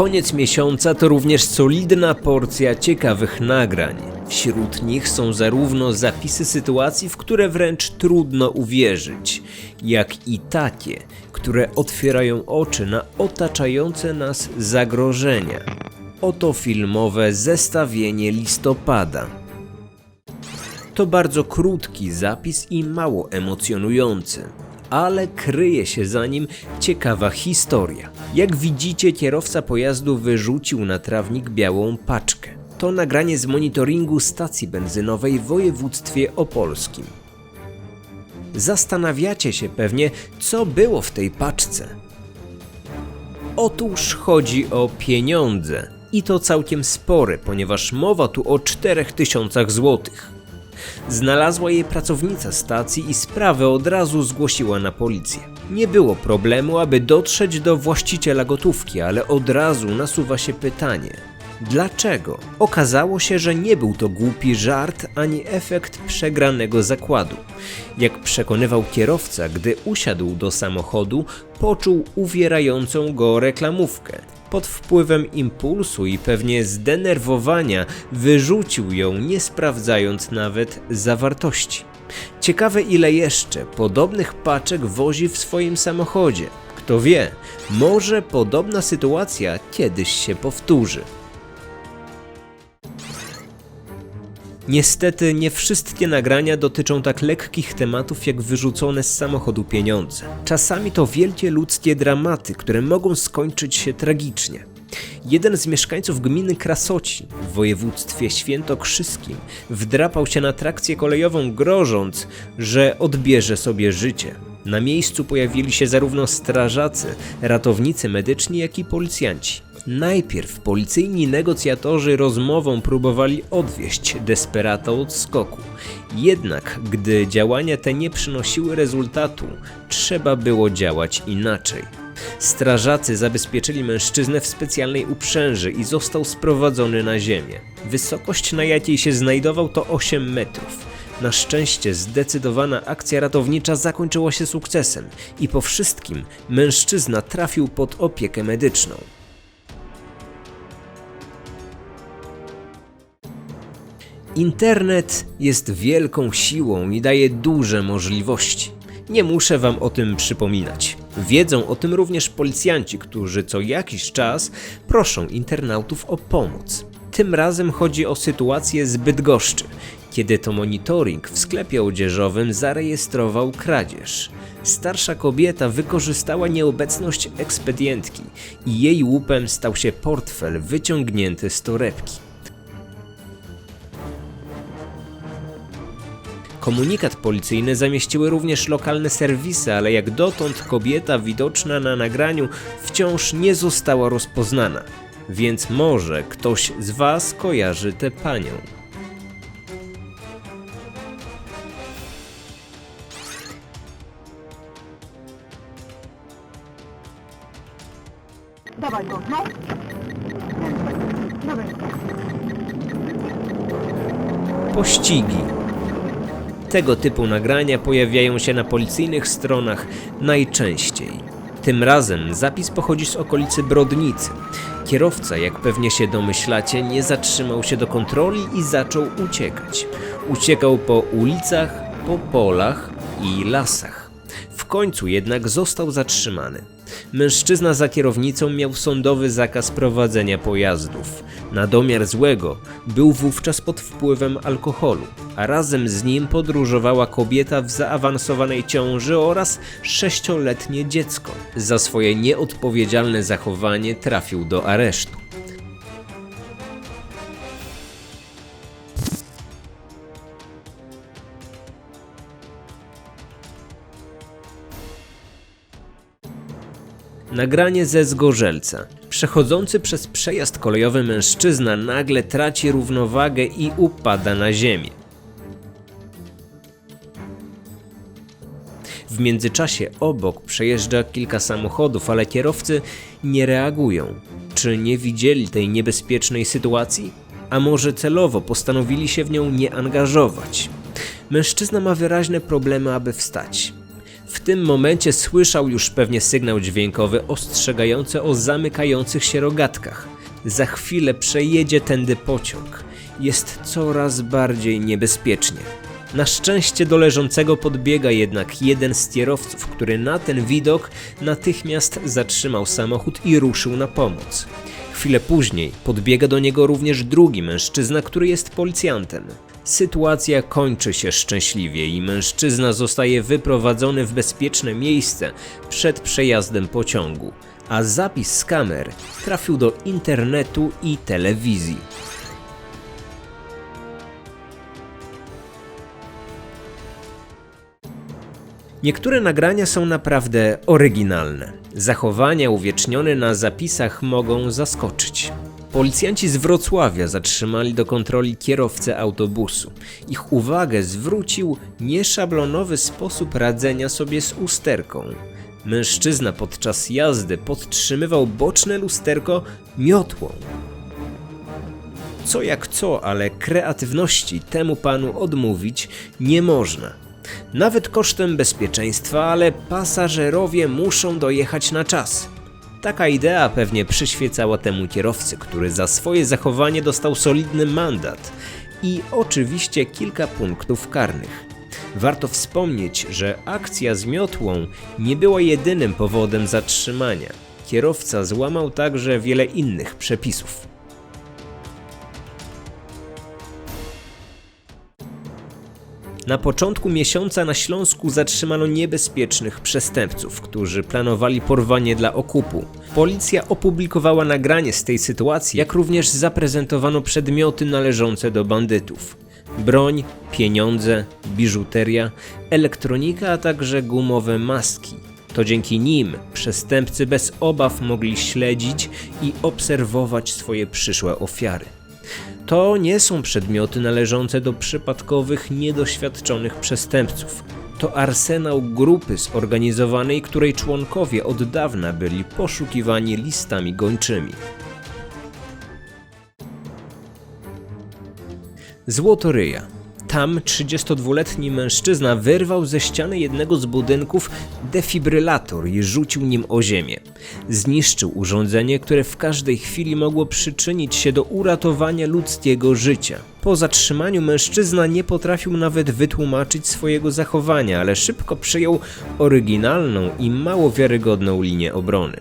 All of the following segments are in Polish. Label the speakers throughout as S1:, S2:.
S1: Koniec miesiąca to również solidna porcja ciekawych nagrań. Wśród nich są zarówno zapisy sytuacji, w które wręcz trudno uwierzyć, jak i takie, które otwierają oczy na otaczające nas zagrożenia. Oto filmowe zestawienie listopada. To bardzo krótki zapis i mało emocjonujący, ale kryje się za nim ciekawa historia. Jak widzicie, kierowca pojazdu wyrzucił na trawnik białą paczkę. To nagranie z monitoringu stacji benzynowej w województwie opolskim. Zastanawiacie się pewnie, co było w tej paczce. Otóż chodzi o pieniądze. I to całkiem spore, ponieważ mowa tu o 4000 złotych. Znalazła je pracownica stacji i sprawę od razu zgłosiła na policję. Nie było problemu, aby dotrzeć do właściciela gotówki, ale od razu nasuwa się pytanie: dlaczego? Okazało się, że nie był to głupi żart ani efekt przegranego zakładu. Jak przekonywał kierowca, gdy usiadł do samochodu, poczuł uwierającą go reklamówkę. Pod wpływem impulsu i pewnie zdenerwowania wyrzucił ją, nie sprawdzając nawet zawartości. Ciekawe, ile jeszcze podobnych paczek wozi w swoim samochodzie. Kto wie, może podobna sytuacja kiedyś się powtórzy. Niestety nie wszystkie nagrania dotyczą tak lekkich tematów jak wyrzucone z samochodu pieniądze. Czasami to wielkie ludzkie dramaty, które mogą skończyć się tragicznie. Jeden z mieszkańców gminy Krasocin w województwie świętokrzyskim wdrapał się na trakcję kolejową grożąc, że odbierze sobie życie. Na miejscu pojawili się zarówno strażacy, ratownicy medyczni, jak i policjanci. Najpierw policyjni negocjatorzy rozmową próbowali odwieść desperata od skoku. Jednak, gdy działania te nie przynosiły rezultatu, trzeba było działać inaczej. Strażacy zabezpieczyli mężczyznę w specjalnej uprzęży i został sprowadzony na ziemię. Wysokość, na jakiej się znajdował, to 8 metrów. Na szczęście zdecydowana akcja ratownicza zakończyła się sukcesem i po wszystkim mężczyzna trafił pod opiekę medyczną. Internet jest wielką siłą i daje duże możliwości. Nie muszę Wam o tym przypominać. Wiedzą o tym również policjanci, którzy co jakiś czas proszą internautów o pomoc. Tym razem chodzi o sytuację z Bydgoszczy, kiedy to monitoring w sklepie odzieżowym zarejestrował kradzież. Starsza kobieta wykorzystała nieobecność ekspedientki i jej łupem stał się portfel wyciągnięty z torebki. Komunikat policyjny zamieściły również lokalne serwisy, ale jak dotąd kobieta widoczna na nagraniu wciąż nie została rozpoznana. Więc może ktoś z Was kojarzy tę panią.
S2: Dawaj go, no. Dawaj.
S1: Pościgi. Tego typu nagrania pojawiają się na policyjnych stronach najczęściej. Tym razem zapis pochodzi z okolicy Brodnicy. Kierowca, jak pewnie się domyślacie, nie zatrzymał się do kontroli i zaczął uciekać. Uciekał po ulicach, po polach i lasach. W końcu jednak został zatrzymany. Mężczyzna za kierownicą miał sądowy zakaz prowadzenia pojazdów. Na domiar złego był wówczas pod wpływem alkoholu, a razem z nim podróżowała kobieta w zaawansowanej ciąży oraz sześcioletnie dziecko. Za swoje nieodpowiedzialne zachowanie trafił do aresztu. Nagranie ze Zgorzelca. Przechodzący przez przejazd kolejowy mężczyzna nagle traci równowagę i upada na ziemię. W międzyczasie obok przejeżdża kilka samochodów, ale kierowcy nie reagują. Czy nie widzieli tej niebezpiecznej sytuacji? A może celowo postanowili się w nią nie angażować? Mężczyzna ma wyraźne problemy, aby wstać. W tym momencie słyszał już pewnie sygnał dźwiękowy ostrzegający o zamykających się rogatkach. Za chwilę przejedzie tędy pociąg. Jest coraz bardziej niebezpiecznie. Na szczęście do leżącego podbiega jednak jeden z kierowców, który na ten widok natychmiast zatrzymał samochód i ruszył na pomoc. Chwilę później podbiega do niego również drugi mężczyzna, który jest policjantem. Sytuacja kończy się szczęśliwie i mężczyzna zostaje wyprowadzony w bezpieczne miejsce przed przejazdem pociągu, a zapis z kamer trafił do internetu i telewizji. Niektóre nagrania są naprawdę oryginalne. Zachowania uwiecznione na zapisach mogą zaskoczyć. Policjanci z Wrocławia zatrzymali do kontroli kierowcę autobusu. Ich uwagę zwrócił nieszablonowy sposób radzenia sobie z usterką. Mężczyzna podczas jazdy podtrzymywał boczne lusterko miotłą. Co jak co, ale kreatywności temu panu odmówić nie można. Nawet kosztem bezpieczeństwa, ale pasażerowie muszą dojechać na czas. Taka idea pewnie przyświecała temu kierowcy, który za swoje zachowanie dostał solidny mandat i oczywiście kilka punktów karnych. Warto wspomnieć, że akcja z miotłą nie była jedynym powodem zatrzymania. Kierowca złamał także wiele innych przepisów. Na początku miesiąca na Śląsku zatrzymano niebezpiecznych przestępców, którzy planowali porwanie dla okupu. Policja opublikowała nagranie z tej sytuacji, jak również zaprezentowano przedmioty należące do bandytów. Broń, pieniądze, biżuteria, elektronika, a także gumowe maski. To dzięki nim przestępcy bez obaw mogli śledzić i obserwować swoje przyszłe ofiary. To nie są przedmioty należące do przypadkowych, niedoświadczonych przestępców. To arsenał grupy zorganizowanej, której członkowie od dawna byli poszukiwani listami gończymi. Złotoryja. Tam 32-letni mężczyzna wyrwał ze ściany jednego z budynków defibrylator i rzucił nim o ziemię. Zniszczył urządzenie, które w każdej chwili mogło przyczynić się do uratowania ludzkiego życia. Po zatrzymaniu mężczyzna nie potrafił nawet wytłumaczyć swojego zachowania, ale szybko przyjął oryginalną i mało wiarygodną linię obrony.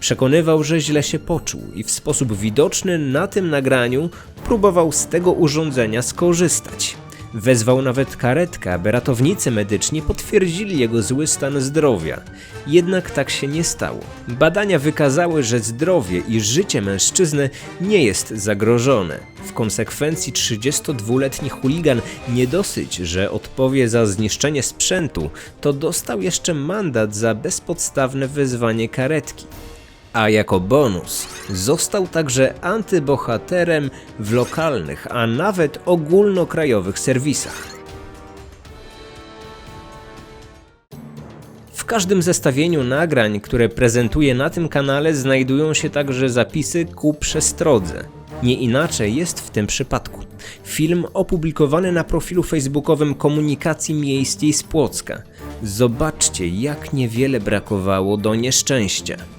S1: Przekonywał, że źle się poczuł i w sposób widoczny na tym nagraniu próbował z tego urządzenia skorzystać. Wezwał nawet karetkę, aby ratownicy medyczni potwierdzili jego zły stan zdrowia. Jednak tak się nie stało. Badania wykazały, że zdrowie i życie mężczyzny nie jest zagrożone. W konsekwencji 32-letni chuligan nie dosyć, że odpowie za zniszczenie sprzętu, to dostał jeszcze mandat za bezpodstawne wezwanie karetki a jako bonus został także antybohaterem w lokalnych, a nawet ogólnokrajowych serwisach. W każdym zestawieniu nagrań, które prezentuję na tym kanale, znajdują się także zapisy ku przestrodze. Nie inaczej jest w tym przypadku. Film opublikowany na profilu facebookowym Komunikacji Miejskiej z Płocka. Zobaczcie, jak niewiele brakowało do nieszczęścia.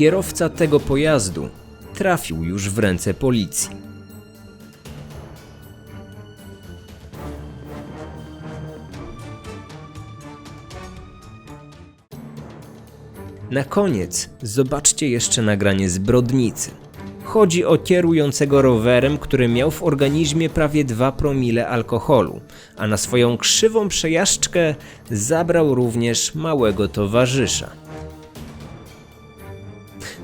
S1: Kierowca tego pojazdu trafił już w ręce policji. Na koniec zobaczcie jeszcze nagranie zbrodnicy. Chodzi o kierującego rowerem, który miał w organizmie prawie 2 promile alkoholu, a na swoją krzywą przejażdżkę zabrał również małego towarzysza.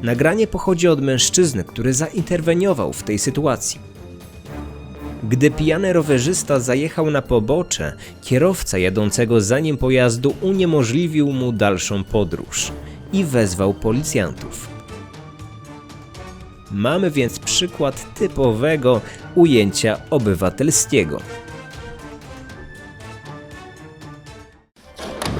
S1: Nagranie pochodzi od mężczyzny, który zainterweniował w tej sytuacji. Gdy pijany rowerzysta zajechał na pobocze, kierowca jadącego za nim pojazdu uniemożliwił mu dalszą podróż i wezwał policjantów. Mamy więc przykład typowego ujęcia obywatelskiego.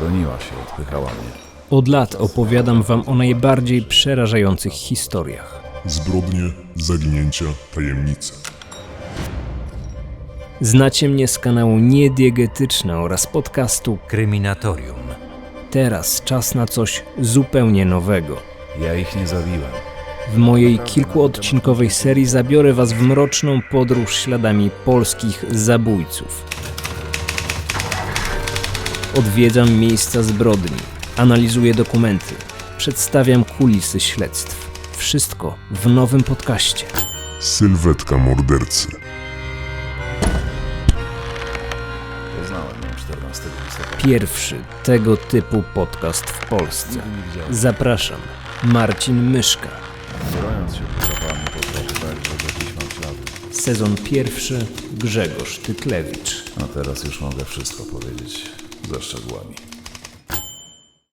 S2: Broniła się, odpychała mnie.
S1: Od lat opowiadam wam o najbardziej przerażających historiach.
S3: Zbrodnie, zaginięcia, tajemnice.
S1: Znacie mnie z kanału Niediegetyczna oraz podcastu
S3: Kryminatorium.
S1: Teraz czas na coś zupełnie nowego.
S2: Ja ich nie zabiłem.
S1: W mojej kilkuodcinkowej serii zabiorę Was w mroczną podróż śladami polskich zabójców. Odwiedzam miejsca zbrodni, analizuję dokumenty, przedstawiam kulisy śledztw. Wszystko w nowym podcaście.
S4: Sylwetka mordercy.
S2: Poznałem ją 14 listopada.
S1: Pierwszy tego typu podcast w Polsce. Zapraszam, Marcin Myszka.
S2: Brojąc się próbowałem potrafię tak, że do dziś mam ślady.
S1: Sezon pierwszy Grzegorz Tytlewicz.
S2: A teraz już mogę wszystko powiedzieć ze szczegółami.